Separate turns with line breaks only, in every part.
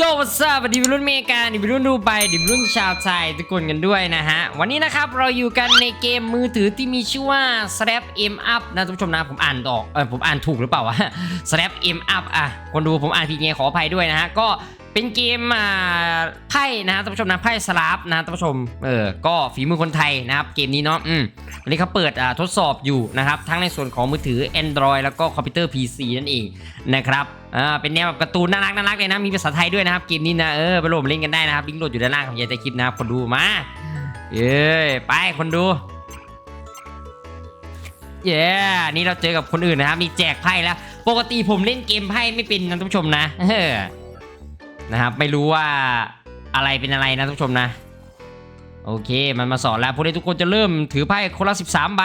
โยวัสดีวัสดีรุ่นเมกาดิวัยรุ่นดูไปดิวัยรุ่นชาวไทยทุกคนกันด้วยนะฮะ วันนี้นะครับเราอยู่กันในเกมมือถือที่มีชื่อว่า Slap M Up นะท่านผู้ชมนะผมอ่านออกเออผมอ่านถูกหรือเปล่าวะ Slap M Up อะคนดูผมอ่านผิดไงขออภัยด้วยนะฮะ ก็เป็นเกมอ่าไพ่นะฮะท่านผู้ชมนะไพ่สลับนะท่านผู้ชมเออก็ฝีมือคนไทยนะครับเกมนี้เนาะอืมวันนี้เขาเปิดอ่าทดสอบอยู่นะครับทั้งในส่วนของมือถือ Android แล้วก็คอมพิวเตอร์ PC นั่นเองนะครับ อ่าเป็นแนวแบบการ์ตูนน่ารักน่ารักเลยนะมีภาษาไทยด้วยนะครับเกมนี้นะเออไปโหลดมเล่นกันได้นะครับลิงก์โหลดอยู่ด้านล่างของยายใจคลิปนะครับคนดูมาเย้ไปคนดูเย้นี่เราเจอกับคนอื่นนะครับมีแจกไพ่แล้ว ปกติผมเล่นเกมไพ่ไม่เป็นนะท่านผู้ชมนะเออนะครับไม่รู้ว่าอะไรเป็นอะไรนะท่านผู้ชมนะ โอเคมันมาสอนแล้วพวกนี้ทุกคนจะเริ่มถือไพ่คนละ 13ใบ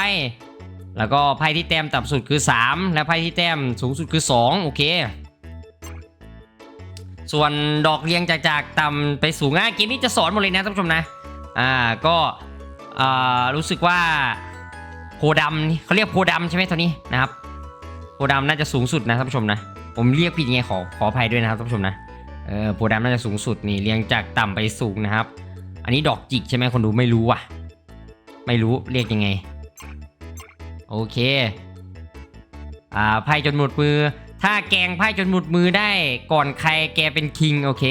แล้วก็ไพ่ที่แต้มต่ำสุดคือ 3 และไพ่ที่แต้มสูงสุดคือ 2 โอเค ส่วนดอกเรียงจากจากต่ำไปสูงอะเกมนี้จะสอนหมดเลยนะท่านผู้ชมนะ อ่าก็อ่ารู้สึกว่าโพดำนี่เขาเรียกโพดำใช่ไหมตัวนี้นะครับโพดำน่าจะสูงสุดนะท่านผู้ชมนะ ผมเรียกผิดยังไงขอขออภัยด้วยนะครับท่านผู้ชมนะเออโพดำน่าจะสูงสุดนี่เรียงจากต่ำไปสูงนะครับ อันนี้ดอกจิกใช่ไหมคนดูไม่รู้ว่ะ ไม่รู้เรียกยังไง โอเคอ่าไพ่จนหมดมือ ถ้าแกงไพ่จนหมดมือได้ก่อนใครแกเป็นคิงโอเค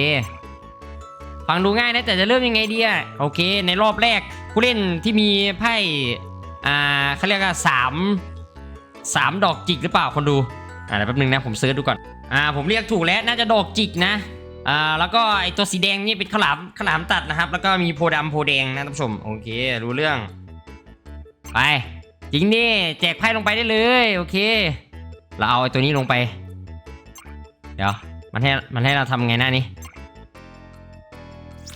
ฟังดูง่ายนะแต่จะเริ่มยังไงดีอะโอเค ในรอบแรกผู้เล่นที่มีไพ่อ่าเขาเรียกว่าสามสามดอกจิกหรือเปล่าคนดูอ่าเดี๋ยวแป๊บนึงนะผมเซิร์ชดูก่อนอ่าผมเรียกถูกแล้วน่าจะดอกจิกนะอ่าแล้วก็ไอตัวสีแดงนี่เป็นขลามขลามตัดนะครับ แล้วก็มีโพธิ์ดำโพแดงนะท่านผู้ชมโอเค รู้เรื่อง ไปจริงดิแจกไพ่ลงไปได้เลย โอเค เราเอาไอตัวนี้ลงไป เดี๋ยว มันให้มันให้เราทำไงหน้านี้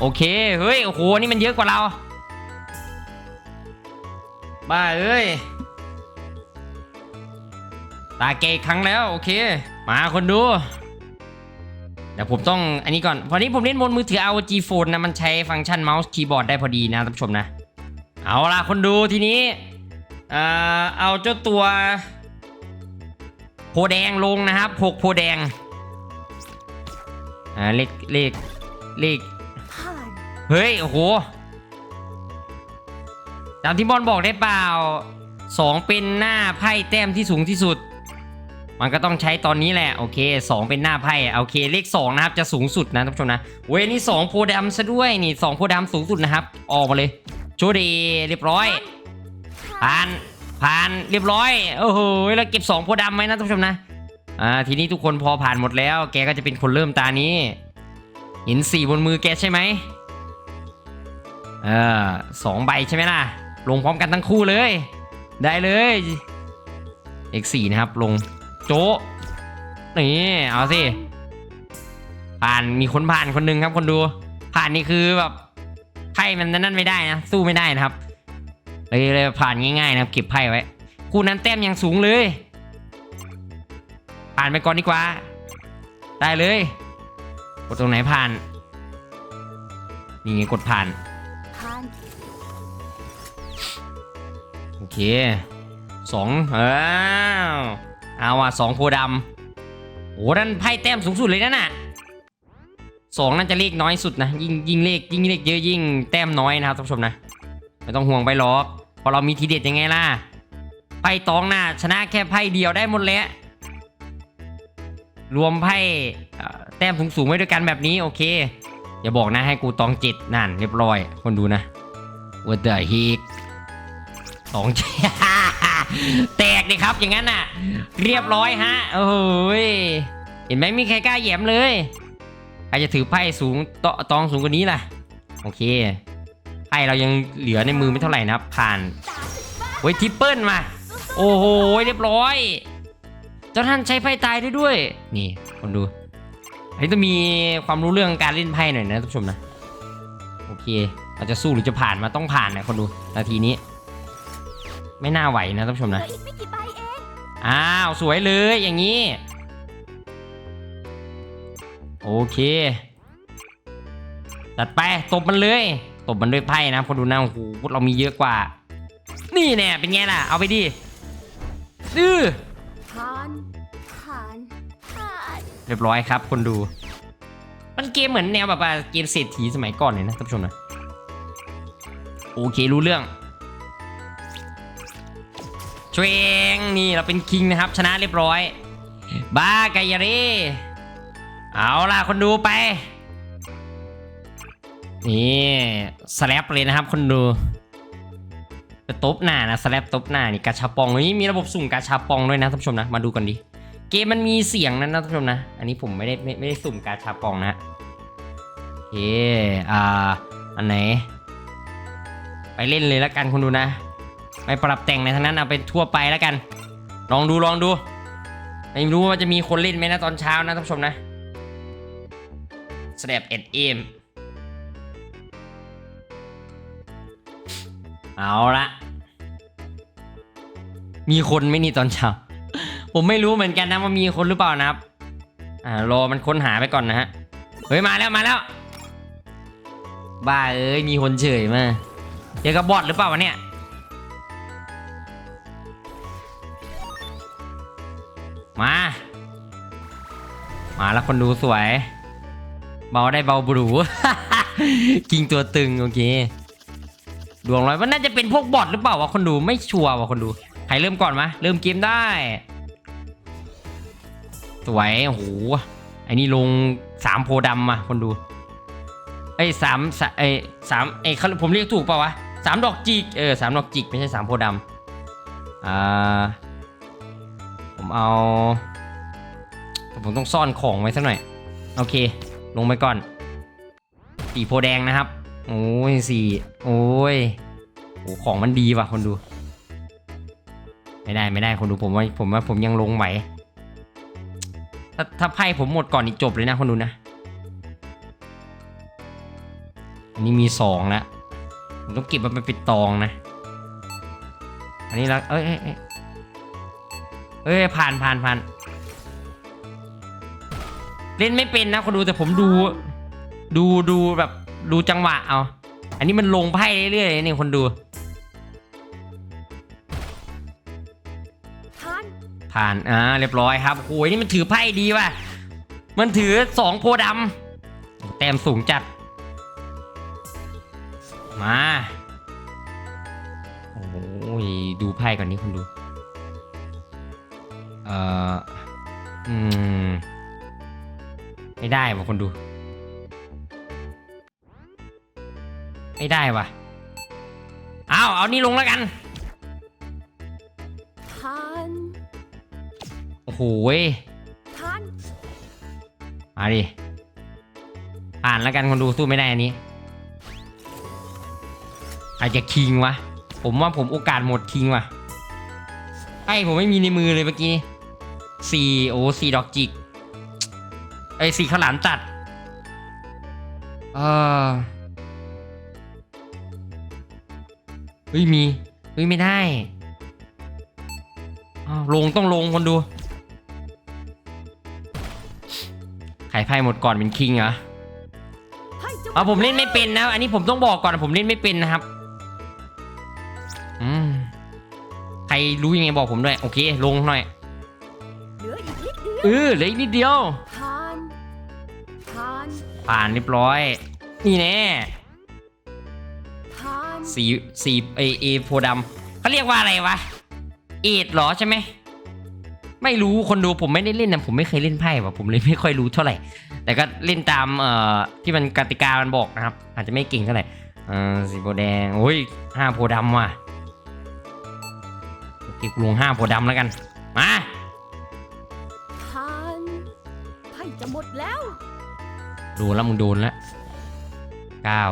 โอเค เฮ้ย โอ้โห นี่มันเยอะกว่าเรา บ้าเอ้ย ตาเกยครั้งแล้ว โอเค มาคนดู เดี๋ยวผมต้องอันนี้ก่อน พอนี้ผมเล่นบนมือถือ ROG Phone นะ มันใช้ฟังก์ชันเมาส์คีย์บอร์ดได้พอดีนะท่านผู้ชมนะ เอาล่ะคนดูทีนี้ เอาเจ้าตัว โพแดงลงนะครับหกโพแดง อ่า เลขเลขเลข เฮ้ย โอ้โหตามที่บอลบอกได้เปล่าสองเป็นหน้าไพ่แต้มที่สูงที่สุด มันก็ต้องใช้ตอนนี้แหละ โอเคสองเป็นหน้าไพ่โอเค เลขสองนะครับจะสูงสุดนะท่านผู้ชมนะเว้ยนี่สองโพธิ์ดำซะด้วยนี่สองโพธิ์ดำสูงสุดนะครับ ออกมาเลยโชว์ดีเรียบร้อยผ่านผ่านเรียบร้อยโอ้โหแล้วเก็บสองโพธิ์ดำไหมนะท่านผู้ชมนะอ่าทีนี้ทุกคนพอผ่านหมดแล้ว แกก็จะเป็นคนเริ่มตานี้ เห็นสี่บนมือแกใช่ไหม เออสองใบใช่ไหมล่ะ ลงพร้อมกันทั้งคู่เลย ได้เลยเอกสี่นะครับ ลงโจะนี่เอาสิ ผ่านมีคนผ่านคนหนึ่งครับ คนดู ผ่านนี่คือแบบไพ่มันนั่นไม่ได้นะสู้ไม่ได้นะครับเลยเลยผ่านง่ายๆนะครับเก็บไพ่ไว้ คู่นั้นแต้มยังสูงเลย ผ่านไปก่อนดีกว่า ได้เลย กดตรงไหนผ่าน นี่ไงกดผ่าน เคสองอ้าวเอาว่ะสองโพธิ์ดำโอ้นั่นไพ่แต้มสูงสุดเลยนั่นน่ะสองน่าจะเลขน้อยสุดนะ ยิ่งยิ่งเลขยิ่งเลขเยอะยิ่งแต้มน้อยนะครับท่านผู้ชมนะไม่ต้องห่วงไปหรอกพราะเรามีทีเด็ดยังไงล่ะไพ่ตองน่ะชนะแค่ไพ่เดียวได้หมดแล้วรวมไพ่แต้มสูงๆไว้ด้วยกันแบบนี้โอเค อย่าบอกนะให้กูตองเจ็ดนั่นเรียบร้อย คนดูนะ What the heck สอง แตกดิครับอย่างนั้นน่ะ เรียบร้อยฮะโอ้ยเห็นไหมมีใครกล้าแหย้มเลยใครจะถือไพ่สูงตตองสูงกว่านี้ล่ะ โอเคไพ่เรายังเหลือในมือไม่เท่าไหร่นะครับ ผ่านเฮ้ยทิปเปิลมา โอ้โหเรียบร้อย เจ้าท่านใช้ไพ่ตายได้ด้วย นี่คนดูไพ่นี้ต้องมีความรู้เรื่องการเล่นไพ่หน่อยนะท่านผู้ชมนะ โอเค เราจะสู้หรือจะผ่านมาต้องผ่านนะคนดูนาทีนี้ ไม่น่าไหวนะท่านผู้ชม
เหลื
นะ
ออีกไม่กี่ใบเอง
อ้าว สวยเลยอย่างนี้ โอเคจัดไปตบมันเลย ตบมันด้วยไพ่นะคนดูนะโอ้โหเรามีเยอะกว่า นี่แน่เป็นไงล่ะ เอาไปดิอื้อ
ผ่าน ผ่าน ผ่าน
เรียบร้อยครับ คนดู มันเกมเหมือนแนวแบบว่าเกมเศรษฐีสมัยก่อนเลยนะท่านผู้ชมนะโอเครู้เรื่อง ชวงนี่เราเป็นคิงนะครับ ชนะเรียบร้อย บ้ากายาเรเอาล่ะคนดูไป นี่สแลปเลยนะครับ คนดูจะตบหน้านะสแลปตบหน้านี่กาชาปองนี่มีระบบสุ่มกาชาปองด้วยนะท่านผู้ชมนะ มาดูกันดิเกมมันมีเสียงนั้นนะท่านผู้ชมนะ อันนี้ผมไม่ได้ไม่ไม่ได้สุ่มกาชาปองนะโอเคอ่าอันไหน ไปเล่นเลยแล้วกันคุณดูนะ ไม่ปรับแต่งในทั้งนั้นเอาเป็นทั่วไปแล้วกัน ลองดูลองดู ไม่รู้ว่าจะมีคนเล่นไหมนะตอนเช้านะท่านผู้ชมนะสแลปเอ็ดเอมเอาละมีคนไม่นี่ตอนเช้า ผมไม่รู้เหมือนกันนะว่ามีคนหรือเปล่านะครับ อ่ารอมันค้นหาไปก่อนนะฮะ เฮ้ยมาแล้วมาแล้ว บ้าเอ้ยมีคนเฉยมาเดี๋ยวกับบอทหรือเปล่าวะเนี่ย มาแล้วคนดูสวย เบาได้เบาบรูกิงตัวตึงโอเคดวงร้อยมันน่าจะเป็นพวกบอทหรือเปล่าวะคนดูไม่ชัวร์วะคนดูใครเริ่มก่อนมะเริ่มเกมได้ สวยโอ้โหไอ้นี่ลงสามโพดำมาคนดูไอ้สามไอ้สามไอ้ยเขาผมเรียกถูกเปล่าวะสามดอกจิกเออสามดอกจิกไม่ใช่สามโพดำอ่าผมเอา ผมต้องซ่อนของไว้สักหน่อย โอเค ลงไปก่อน สีโพแดงนะครับ โอ้ยสีโอ้ยโอ้ของมันดีว่ะคนดู ไม่ได้ไม่ได้คนดูผมว่าผมว่าผมยังลงไหวถ้าถ้าไพ่ผมหมดก่อนอีกจบเลยนะคนดูนะ อันนี้มีสองล้วผมต้องเก็บมันไปปิดตองนะ อันนี้แล้วเอ้ยเอ้ยเอ้ยผ่านผ่านผ่าน เล่นไม่เป็นนะคนดูแต่ผมดู ดูดูแบบดูจังหวะเอา อันนี้มันลงไพ่เรื่อยๆนี่คนดู
ผ่าน
ผ่านอ่าเรียบร้อยครับโอ้ยนี่มันถือไพ่ดีว่ะ มันถือสองโพธิ์ดำแต้มสูงจัด มาโอ้ยดูไพ่ก่อนนี้คุณดู เอ่อ อืม ไม่ได้ว่ะคนดู ไม่ได้ว่ะ เอาเอานี่ลงแล้วกัน
ผ่าน
โอ้โหย
ผ่าน
มาดิ ผ่านแล้วกันคนดูสู้ไม่ได้อันนี้ อาจจะคิงวะ ผมว่าผมโอกาสหมดคิงวะไอ้ผมไม่มีในมือเลยเมื่อกี้สี่โอ้สี่ดอกจิก ไอ้ยสี่ข้าวหลามตัดเออเฮ้ยมีเฮ้ยไม่ได้อ้าวลงต้องลงคนดูไข่ไพ่หมดก่อนเป็นคิงเหรอ
ไพ่จะ
เอาผมเล่นไม่เป็นนะ อันนี้ผมต้องบอกก่อนผมเล่นไม่เป็นนะครับอืมใครรู้ยังไงบอกผมด้วย โอเค ลงหน่อย
เหลืออีกนิดเดียว
เออเหลืออีกนิดเดียว
ผ่านผ่าน
ผ่านเรียบร้อย นี่แน่
ผ่าน
สีสีเอเอโพดำเขาเรียกว่าอะไรวะ เอ็ดเหรอใช่ไหม ไม่รู้คนดูผมไม่ได้เล่นนะผมไม่เคยเล่นไพ่ว่ะผมเลยไม่ค่อยรู้เท่าไหร่ แต่ก็เล่นตามเอ่อที่มันกติกามันบอกนะครับ อาจจะไม่เก่งเท่าไหร่เออสีโพแดงโอ้ยห้าโพดำว่ะเคกูลงห้าโพดำแล้วกัน มา
ด
นแล้วมึงโดนแล้วเก้า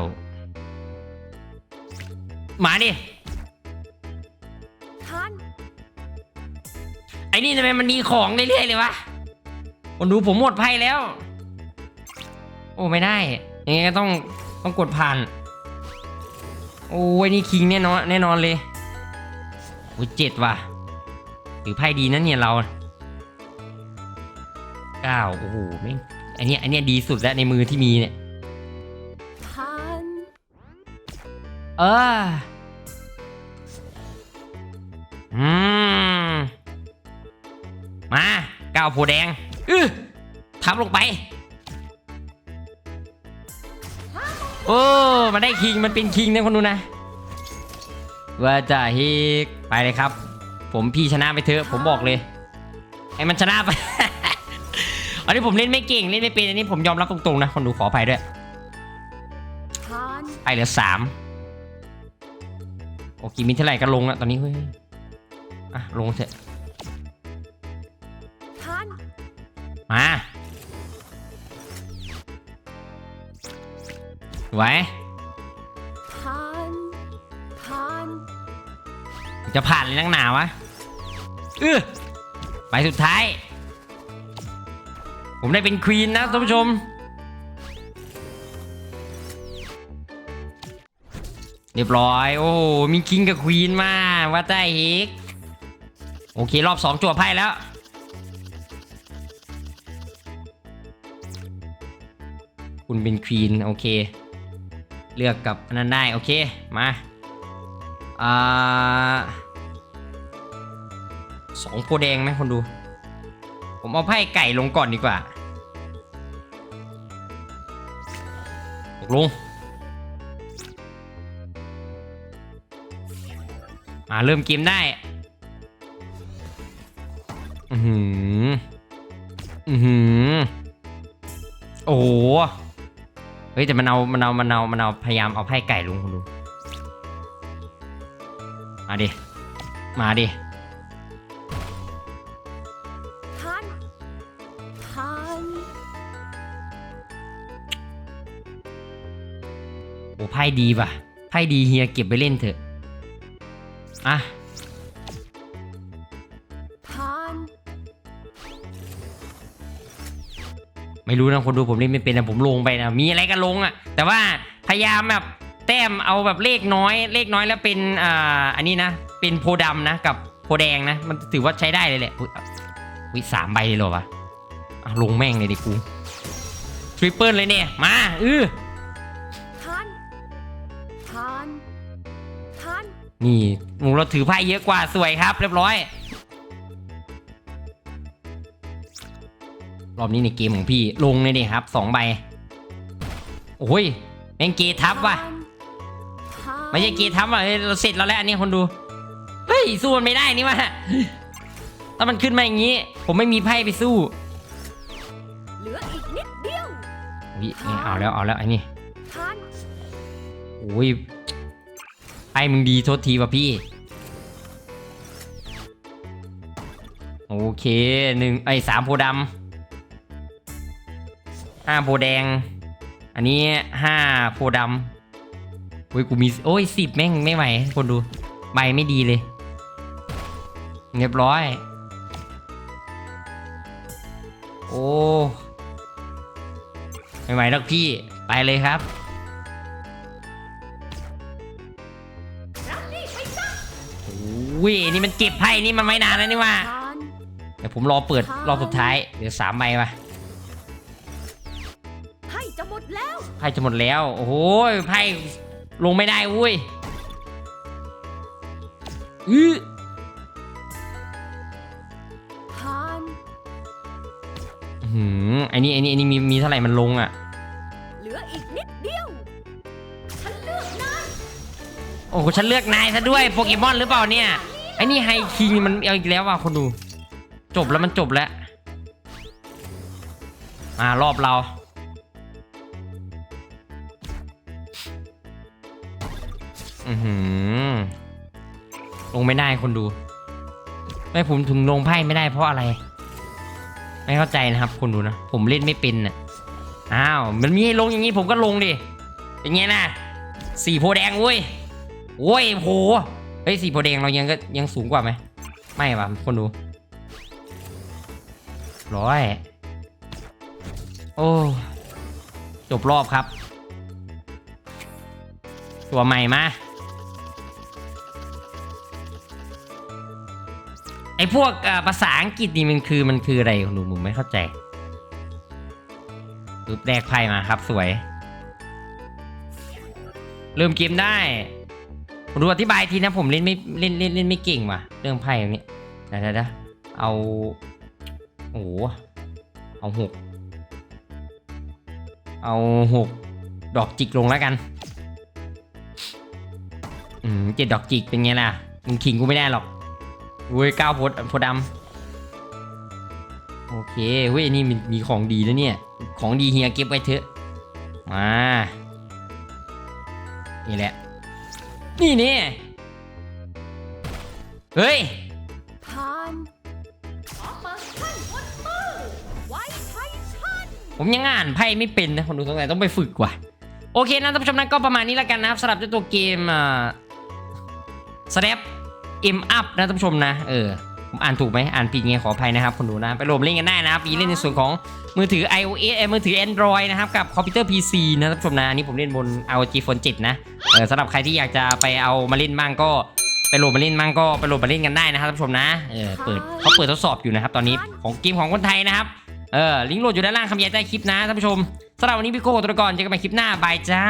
มาดิ
ผ่าน
ไอ้นี่ทำไมมันมีของเรื่อยๆเลยวะคนดูผมหมดไพ่แล้วอ้ไม่ได้ยังไงก็ต้องต้องกดผ่าน โอ้ยนี่คิงแน่นอนแน่นอนเลยโอ้ยเจ็ดว่ะถือไพ่ดีนะเนี่ยเราเก้าโอ้โหแม่ง อันเนี้ยอันเนี้ยดีสุดแล้วในมือที่มีเนี่ย
ผ่าน
เอออืมมาก้าวโพแดงอือทับลงไปโอ้มันได้คิงมันเป็นคิงนะคนดูนะ ว่าจะฮิกไปเลยครับ ผมพี่ชนะไปเถอะผมบอกเลยให้มันชนะไป อันนี้ผมเล่นไม่เก่งเล่นไม่เป็นอันนี้ผมยอมรับตรงๆนะคนดูขออภัยด้วย
ผ่าน
ไปเหลือสามโอเคมีเท่าไหร่ก็ลงแล้วตอนนี้เฮ้ยอะลงเถอะ
ผ่าน
มาไหว
ผ่านผ่าน
จะผ่านเลยนักหนาวะเออไปสุดท้าย ผมได้เป็นควีนนะท่านผู้ชม เรียบร้อย โอ้มีคิงกับควีนมาว่าใจเฮกโอเค รอบสองจั่วไพ่แล้ว คุณเป็นควีนโอเค เลือกกับอันนั้นได้ โอเค มาอ่าสองโพแดงไหมคนดู ผมเอาไพ่ไก่ลงก่อนดีกว่า ลง มาเริ่มเกมได้ อือหือ อือหือ โอ้โห เฮ้ย แต่มันเอา มันเอา มันเอา มันเอา พยายามเอาไพ่ไก่ลงคุณดู มาดิ มาดิ ดีป่ะไพ่ดีเฮียเก็บไปเล่นเถอะ อะ
ผ่าน
ไม่รู้นะคนดูผมเล่นไม่เป็นนะผมลงไปนะ มีอะไรก็ลงอะ่ะ แต่ว่าพยายามแบบแต้มเอาแบบเลขน้อย เลขน้อยแล้วเป็นอ่าอันนี้นะ เป็นโพธิ์ดำนะ กับโพธิ์แดงนะ มันถือว่าใช้ได้เลยแหละอุ๊ยวิสามใบเลยเหรอวะอะลงแม่งเลยดิกูทริปเปิลเลยเนี่ย มา อือ
นนี่
หมูเราถือไพ่เยอะกว่าสวยครับ เรียบร้อย รอบนี้ในเกมของพี่ลงเลยนี่ครับสองใบ โอ้ยแม่งเกทับว่ะ
ผ่าน
ไม่ใช่เกทับว่ะเฮ้ยเราเสร็จแล้วแหละอันนี้คนดู เฮ้ย สู้มันไม่ได้นี่วะถ้ามันขึ้นมาอย่างนี้ ผมไม่มีไพ่ไปสู้
เหลืออีกนิดเดียว
อุ๊ยนี่เอาแล้วเอาแล้วไอ้นี่
ผ่าน
โอ้ย ไพ่มึงดีโทษทีว่ะพี่ โอเคหนึ่งไอ้สามโพดำห้าโพแดง อันนี้ห้าโพดำโอ้ยกูมีโอ้ยสิบแม่งไม่ไหวคนดูใบไม่ดีเลย เรียบร้อย โอ้ไม่ไหวแล้วพี่ไปเลยครับ วินี่มันเก็บไพ่นี่มันไม่นานแล้วนี่ว่า
ผ่าน
เดี๋ยวผมรอเปิดรอบสุดท้ายเดี๋ยวสามใบมา
ไพ่จะหมดแล้ว
ไพ่จะหมดแล้ว โอ้โหไพ่ลงไม่ได้อุ้ยอื้อ
ผ่าน
อื้อหือไอ้นี่ไอ้นี่ไอ้นี่มีมีเท่าไหร่มันลงอะ
เหลืออีกนิดเดียว ฉันเลือกนาย
โอ้โหฉันเลือกนายซะด้วยโปเกมอนหรือเปล่าเนี่ยไอ้นี่ไฮคิงมันเอาอีกแล้วว่ะคนดู จบแล้วมันจบแล้วมารอบเราอือหือลงไม่ได้คนดู ไม่ผมถึงลงไพ่ไม่ได้เพราะอะไร ไม่เข้าใจนะครับคนดูนะ ผมเล่นไม่เป็นน่ะอ้าวมันมีให้ลงอย่างนี้ผมก็ลงดิอย่างเงี้ยนะสี่โพแดงเว้ยโอ้ยโห เฮ้ยสีโพแดงเรายังก็ยังสูงกว่าไหมไม่ว่ะคนดูร้อยโอ้จบรอบครับ ตัวใหม่มาไอพวกภาษาอังกฤษนี่มันคือมันคืออะไรหนูผมไม่เข้าใจปึ๊บแดกไพ่มาครับสวย เริ่มเกมได้ ดูอธิบายทีนะผมเล่นไม่เล่นเล่นเล่นไม่เก่งว่ะ เรื่องไพ่อย่างนี้เดี๋ยวเดี๋ยวเอาโอ้โหเอาหกเอาหกดอกจิกลงแล้วกัน อืมเจ็ดดอกจิกเป็นไงล่ะมึงขิงกูไม่ได้หรอกเว้ยเก้าโพดโพดำโอเคเว้ยนี่มีมีของดีแล้วเนี่ย ของดีเฮียเก็บไว้เถอะ มา นี่แหละ นี่นี่เฮ้ย
ผ่านขอเปิดไพ่บนมือไว้ไททัน
ผมยังอ่านไพ่ไม่เป็นนะคนดูสงสัยต้องไปฝึกว่ะ โอเคนะท่านผู้ชมนะก็ประมาณนี้แล้วกันนะครับสำหรับเจ้าตัวเกมอ่า Snap M Up นะท่านผู้ชมนะ เออ ผมอ่านถูกไหมอ่านผิดไงขออภัยนะครับคนดูนะ ไปโหลดเล่นกันได้นะครับมีเล่นในส่วนของมือถือ iOS เอ่อมือถือ Android นะครับ กับคอมพิวเตอร์ PC นะท่านผู้ชมนะอันนี้ผมเล่นบน ROG Phone 7 นะเออสำหรับใครที่อยากจะไปเอามาเล่นบ้างก็ไปโหลดมาเล่นบ้างก็ไปโหลดมาเล่นกันได้นะครับท่านผู้ชมนะ เออ เปิดเขาเปิดทดสอบอยู่นะครับ ตอนนี้ของเกมของคนไทยนะครับ เออ ลิงก์โหลดอยู่ด้านล่างคำยายใต้คลิปนะท่านผู้ชมสำหรับวันนี้พี่โก้ตัวก่อนเจอกันใหม่คลิปหน้า บายจ้า